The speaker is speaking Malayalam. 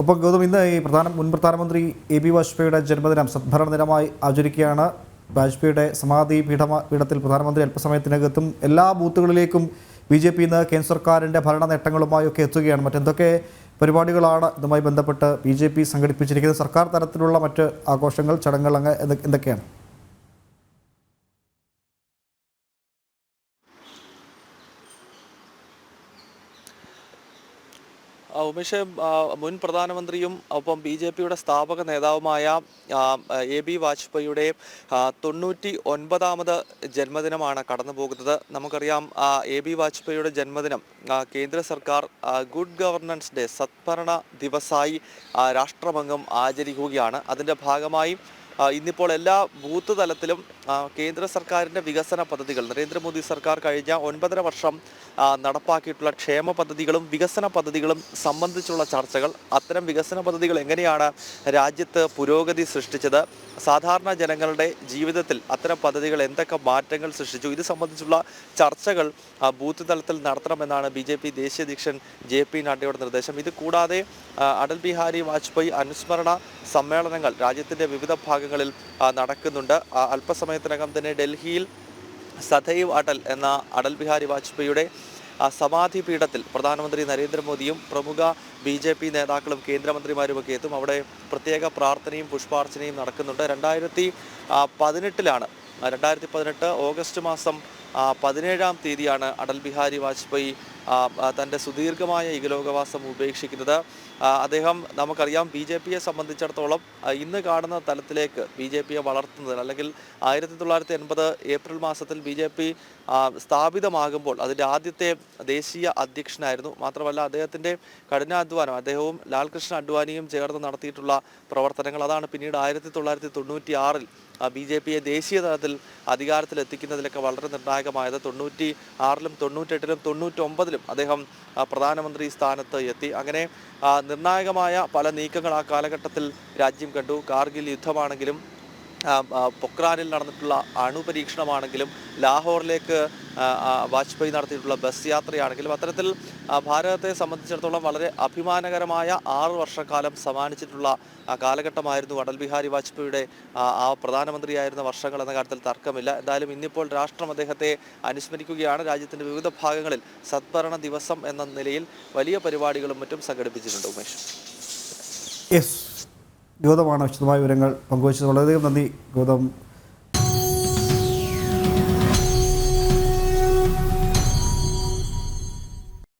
ഒപ്പം ഗൗതം ഇന്ന് ഈ പ്രധാന മുൻ പ്രധാനമന്ത്രി എ ബി വാജ്പേയിയുടെ ജന്മദിനം സദ്ഭരണ ദിനമായി ആചരിക്കുകയാണ്. വാജ്പേയിയുടെ സമാധി പീഠ പീഠത്തിൽ പ്രധാനമന്ത്രി അല്പസമയത്തിനകത്തും എല്ലാ ബൂത്തുകളിലേക്കും ബി ജെ പി ഇന്ന് കേന്ദ്ര സർക്കാരിന്റെ ഭരണ നേട്ടങ്ങളുമായൊക്കെ എത്തുകയാണ്. മറ്റെന്തൊക്കെ പരിപാടികളാണ് ഇതുമായി ബന്ധപ്പെട്ട് ബി ജെ പി സംഘടിപ്പിച്ചിരിക്കുന്നത്? സർക്കാർ തലത്തിലുള്ള മറ്റ് ആഘോഷങ്ങൾ ചടങ്ങുകൾ അങ്ങ് എന്തൊക്കെയാണ്? ഉമേഷ് മുൻ പ്രധാനമന്ത്രിയും ഒപ്പം ബി ജെ പിയുടെ സ്ഥാപക നേതാവുമായ എ ബി വാജ്പേയിയുടെ തൊണ്ണൂറ്റി ഒൻപതാമത് ജന്മദിനമാണ് കടന്നു പോകുന്നത് നമുക്കറിയാം എ ബി വാജ്പേയിയുടെ ജന്മദിനം കേന്ദ്ര സർക്കാർ ഗുഡ് ഗവർണൻസ് ഡേ സത്ഭരണ ദിവസായി രാഷ്ട്രമംഗം ആചരിക്കുകയാണ്. അതിന്റെ ഭാഗമായി ഇന്നിപ്പോൾ എല്ലാ ബൂത്ത് തലത്തിലും കേന്ദ്ര സർക്കാരിന്റെ വികസന പദ്ധതികൾ നരേന്ദ്രമോദി സർക്കാർ കഴിഞ്ഞ ഒൻപതര വർഷം നടപ്പാക്കിയിട്ടുള്ള ക്ഷേമ പദ്ധതികളും വികസന പദ്ധതികളും സംബന്ധിച്ചുള്ള ചർച്ചകൾ. അത്തരം വികസന പദ്ധതികൾ എങ്ങനെയാണ് രാജ്യത്ത് പുരോഗതി സൃഷ്ടിച്ചത്? സാധാരണ ജനങ്ങളുടെ ജീവിതത്തിൽ അത്തരം പദ്ധതികൾ എന്തൊക്കെ മാറ്റങ്ങൾ സൃഷ്ടിച്ചു? ഇത് സംബന്ധിച്ചുള്ള ചർച്ചകൾ ബൂത്ത് തലത്തിൽ നടത്തണമെന്നാണ് ബി ജെ പി ദേശീയ അധ്യക്ഷൻ ജെ പി നഡ്ഡയുടെ നിർദ്ദേശം. ഇത് കൂടാതെ അടൽ ബിഹാരി വാജ്പേയി അനുസ്മരണ സമ്മേളനങ്ങൾ രാജ്യത്തിന്റെ വിവിധ ഭാഗങ്ങളിൽ ആ, നടക്കുന്നുണ്ട്. അല്പസമയത്തിനകം തന്നെ ഡൽഹിയിൽ സദൈവ് അടൽ എന്ന അടൽ ബിഹാരി വാജ്പേയിയുടെ സമാധി പീഠത്തിൽ പ്രധാനമന്ത്രി നരേന്ദ്രമോദിയും പ്രമുഖ ബി ജെ പി നേതാക്കളും കേന്ദ്രമന്ത്രിമാരുമൊക്കെ എത്തും. അവിടെ പ്രത്യേക പ്രാർത്ഥനയും പുഷ്പാർച്ചനയും നടക്കുന്നുണ്ട്. രണ്ടായിരത്തി പതിനെട്ടിലാണ് രണ്ടായിരത്തി പതിനെട്ട് ഓഗസ്റ്റ് മാസം പതിനേഴാം തീയതിയാണ് അടൽ ബിഹാരി വാജ്പേയി തന്റെ സുദീർഘമായ ഇകലോകവാസം ഉപേക്ഷിക്കുന്നത്. അദ്ദേഹം നമുക്കറിയാം ബി ജെ പിയെ സംബന്ധിച്ചിടത്തോളം ഇന്ന് കാണുന്ന തലത്തിലേക്ക് ബി ജെ പിയെ വളർത്തുന്നതിന് അല്ലെങ്കിൽ ആയിരത്തി തൊള്ളായിരത്തി എൺപത് ഏപ്രിൽ മാസത്തിൽ ബി ജെ പി സ്ഥാപിതമാകുമ്പോൾ അതിന്റെ ആദ്യത്തെ ദേശീയ അധ്യക്ഷനായിരുന്നു. മാത്രമല്ല അദ്ദേഹത്തിന്റെ കഠിനാധ്വാനം അദ്ദേഹവും ലാൽകൃഷ്ണ അഡ്വാനിയും ചേർന്ന് നടത്തിയിട്ടുള്ള പ്രവർത്തനങ്ങൾ അതാണ് പിന്നീട് ആയിരത്തി തൊള്ളായിരത്തി തൊണ്ണൂറ്റി ആറിൽ ബി ജെ പിയെ ദേശീയ തലത്തിൽ അധികാരത്തിലെത്തിക്കുന്നതിലൊക്കെ വളരെ നിർണായകമായത്. തൊണ്ണൂറ്റി ആറിലും തൊണ്ണൂറ്റെട്ടിലും തൊണ്ണൂറ്റൊമ്പതിലും അദ്ദേഹം ആ, പ്രധാനമന്ത്രി സ്ഥാനത്ത് എത്തി. അങ്ങനെ നിർണായകമായ പല നീക്കങ്ങൾ ആ കാലഘട്ടത്തിൽ രാജ്യം കണ്ടു. കാർഗിൽ യുദ്ധമാണെങ്കിലും പൊക്രാനിൽ നടന്നിട്ടുള്ള അണുപരീക്ഷണമാണെങ്കിലും ലാഹോറിലേക്ക് വാജ്പേയി നടത്തിയിട്ടുള്ള ബസ് യാത്രയാണെങ്കിലും അത്തരത്തിൽ ഭാരതത്തെ സംബന്ധിച്ചിടത്തോളം വളരെ അഭിമാനകരമായ ആറ് വർഷക്കാലം സമ്മാനിച്ചിട്ടുള്ള കാലഘട്ടമായിരുന്നു അടൽ ബിഹാരി വാജ്പേയിയുടെ ആ, പ്രധാനമന്ത്രിയായിരുന്ന വർഷങ്ങൾ എന്ന കാര്യത്തിൽ തർക്കമില്ല. എന്തായാലും ഇന്നിപ്പോൾ രാഷ്ട്രം അദ്ദേഹത്തെ അനുസ്മരിക്കുകയാണ്. രാജ്യത്തിന്റെ വിവിധ ഭാഗങ്ങളിൽ സദ്ഭരണ ദിവസം എന്ന നിലയിൽ വലിയ പരിപാടികളും മറ്റും സംഘടിപ്പിച്ചിട്ടുണ്ട് ഉമേഷ്. ഗൗതമാണ് വിശദമായ വിവരങ്ങൾ പങ്കുവച്ചത് വളരെയധികം നന്ദി. ഗൗതം